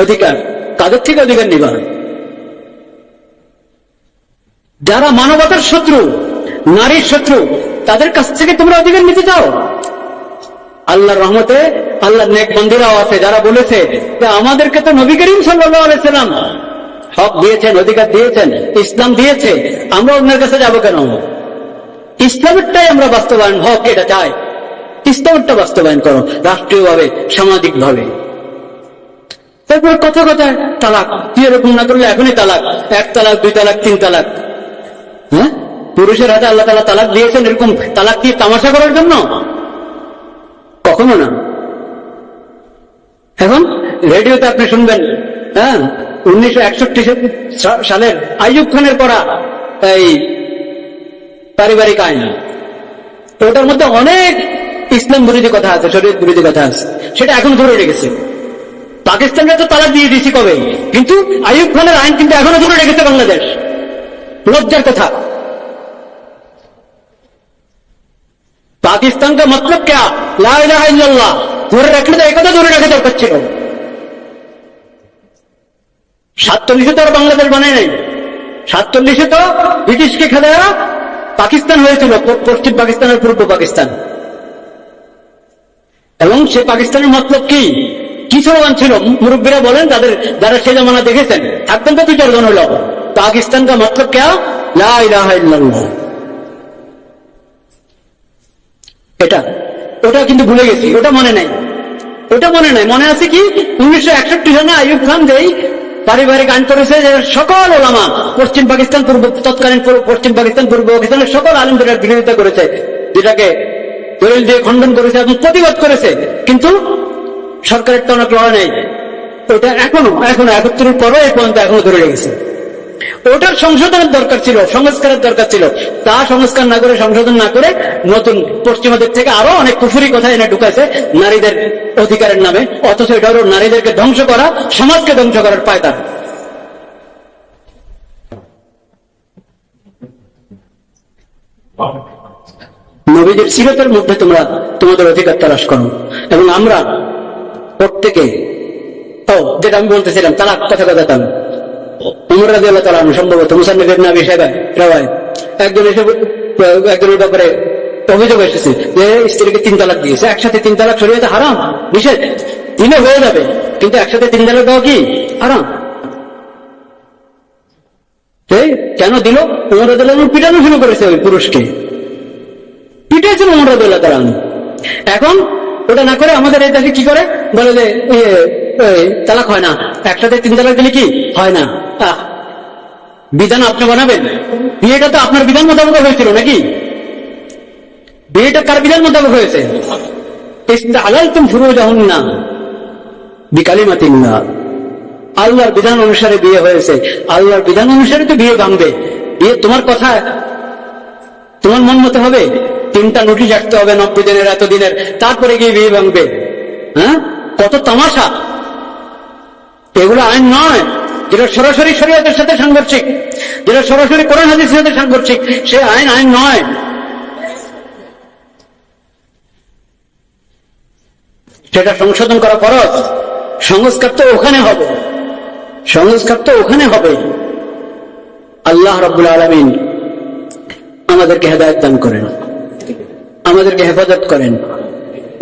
অধিকার। কাদের থেকে অধিকার নিবা? যারা মানবতার শত্রু, নারীর শত্রু, তাদের কাছ থেকে তোমরা অধিকার নিতে চাও? আল্লাহর রহমতে আল্লাহ নেক বন্দিরাও আছে, যারা বলেছে যে আমাদেরকে তো নবী করিম সাল্লাম হক দিয়েছেন, অধিকার দিয়েছেন, ইসলাম দিয়েছে, আমরা অন্যের কাছে যাব কেন? ইসলামেরটাই আমরা বাস্তবায়ন, হক এটা চাই। ইসলামেরটা বাস্তবায়ন করো, রাষ্ট্রীয়ভাবে সামাজিক ভাবে তারপর কথা কথায় তালাক। তুই এরকম না করলে এখনই তালাক? এক তালাক, দুই তালাক, তিন তালাক। হ্যাঁ? পুরুষের হাতে আল্লাহ তালা তালাক দিয়েছেন, এরকম তালাক দিয়ে তামাশা করার জন্য? কখনো না। এখন রেডিওতে আপনি শুনবেন হ্যাঁ? উনিশশো একষট্টি সালের আইয়ুব খানের পড়া এই পারিবারিক আইন। ওটার মধ্যে অনেক ইসলাম বিরোধী কথা আছে শরীর বিরোধী কথা আছে। সেটা এখন ধরে রেখেছে। পাকিস্তানরা তো তালাক দিয়ে দিয়েছি কবে কিন্তু আইয়ুব খানের আইন কিন্তু এখনো ধরে রেখেছে বাংলাদেশ লজ্জার কথা पाकिस्तान का मतलब क्या ला इलाहा इल्लल्लाह ধরে রাখলে তো একথা ধরে রাখা দরকার ছিল সাতচল্লিশে তো আর বাংলাদেশ বানায় নাই সাতচল্লিশে তো ব্রিটিশকে খেলা পাকিস্তান হয়েছিল প- পশ্চিম পাকিস্তানের পূর্ব পাকিস্তান এবং সে পাকিস্তানের মতলব কি কি স্লোগান ছিল। মুরব্বীরা বলেন, তাদের যারা সে জমানা দেখেছেন, থাকতেন তো দুই চারজন হলো। পাকিস্তান কা? মতলব লা এটা, ওটা কিন্তু ভুলে গেছি, ওটা মনে নাই। ওটা মনে নাই। মনে আছে কি? উনিশশো একষট্টি সালে আইয়ুব খান যেই পারিবারিক আইন করেছে যে সকল ওলামা পশ্চিম পাকিস্তান পূর্ব, তৎকালীন পশ্চিম পাকিস্তান পূর্ব পাকিস্তানের সকল আলিমদের বিরোধিতা করেছে, যেটাকে দলিল দিয়ে খণ্ডন করেছে এবং প্রতিবাদ করেছে। কিন্তু সরকারের তো অনেক লড়াই নেই। ওটা এখনও এখনও একত্রের পরও এই পর্যন্ত এখনও ধরে রেখেছে। ওটার সংশোধনের দরকার ছিল সংস্কারের দরকার ছিল। তা সংস্কার না করে সংশোধন না করে নতুন পশ্চিমাদের থেকে আরও অনেক কুফুরি কথা এনে ঢুকাইছে নারীদের অধিকারের নামে। অথচ এটা হলো নারীদেরকে ধ্বংস করা সমাজকে ধ্বংস করার পায়তা নবীদের সিরতের মধ্যে তোমরা তোমাদের অধিকার তালাশ করো। এবং আমরা প্রত্যেকে ও যেটা আমি বলতেছিলাম, তালাক কথা কথা তাম উমর রাজি আল্লাহ তালা সম্ভবত মুসান্নফ ইবনে আবি সাহেব রাওয়ায় একজন এসে একজনের ব্যাপারে অভিযোগ এসেছে যে স্ত্রীকে তিন তালাক দিয়েছে। একসাথে তিন তালাক শরীয়তে হারাম নিষেধ দিনে হয়ে যাবে, কিন্তু একসাথে তিন তালাক দেওয়া কি? হারাম। কেন দিল? উমর পিটানো শুরু করেছে ওই পুরুষকে। পিটাইছিল উমর রাজি এখন ওটা না করে আমাদের এই দেশে কি করে? বলে যে তালাক হয় না। একসাথে তিন তালাক দিলে কি হয় না? বিধান আপনি বানাবেন? বিয়েটা তো আপনার বিধান মোতাবেক হয়েছিল নাকি? বিয়েটা কার বিধান মোতাবেক হয়েছে? আলাল তুমি শুরু যখন না বিকালি মাতিন না আল্লাহর বিধান অনুসারে বিয়ে হয়েছে। আল্লাহর বিধান অনুসারে তো বিয়ে ভাঙবে। বিয়ে তোমার কথা, তোমার মন মতো হবে। তিনটা নোটিশ রাখতে হবে নব্বই দিনের এত দিনের তারপরে গিয়ে বিয়ে ভাঙবে। হ্যাঁ? কত তামাশা। এগুলো আইন নয়। যেটা সরাসরি শরীয়তের সাথে সাংঘর্ষিক, যেটা সরাসরি কোরআন হাদিসের সাথে সাংঘর্ষিক, সে আইন আইন নয়। সেটা সংশোধন করা ফরজ। সংস্কার তো ওখানে হবে। সংস্কার তো ওখানে হবে। আল্লাহ রব্বুল আলমিন আমাদেরকে হেদায়ত দান করেন। আমাদেরকে হেফাজত করেন।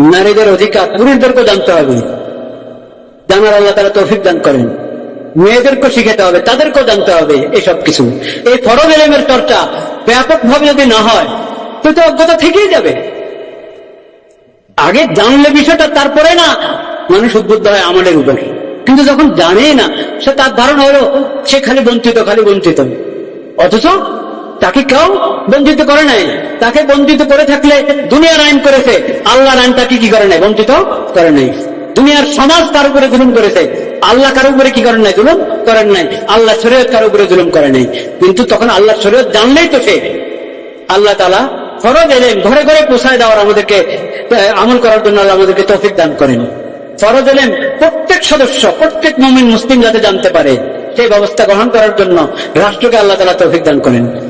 নারীদের অধিকার পুরুষদেরকেও জানতে হবে। জানার আল্লাহ তারা তৌফিক দান করেন। মেয়েদেরকেও শিখাতে হবে, তাদেরকেও জানতে হবে এসব কিছু। এই ফরজ এলেমের চর্চা ব্যাপকভাবে যদি না হয়, তো তো অজ্ঞতা থেকেই যাবে। আগে জানলে বিষয়টা, তারপরে না মানুষ উদ্বুদ্ধ হয় আমাদের উপরে। কিন্তু যখন জানে না, সে তার ধারণা হলো, সে খালি বঞ্চিত খালি বঞ্চিত। অথচ তাকে কেউ বঞ্চিত করে নাই। তাকে বঞ্চিত করে থাকলে দুনিয়ার আইন করেছে। আল্লাহর আইন তাকে কি করে নাই? বঞ্চিত করে নাই। দুনিয়ার সমাজ তার উপরে জুলুম করেছে। আল্লাহ কারও উপরে কি করেন নাই? জুলুম করেন নাই। আল্লাহ শরীয়ত কারও উপরে জুলুম করে নাই। কিন্তু তখন আল্লাহ শরীয়ত জানলেই তো সে। আল্লাহ তালা ফরজ এলেন, ঘরে ঘরে পোষায় দেওয়ার আমাদেরকে আমল করার জন্য আল্লাহ আমাদেরকে তৌফিক দান করেন। ফরজ এলেন প্রত্যেক সদস্য, প্রত্যেক মমিন মুসলিম যাতে জানতে পারে। সেই ব্যবস্থা গ্রহণ করার জন্য রাষ্ট্রকে আল্লাহ তালা তৌফিক দান করেন।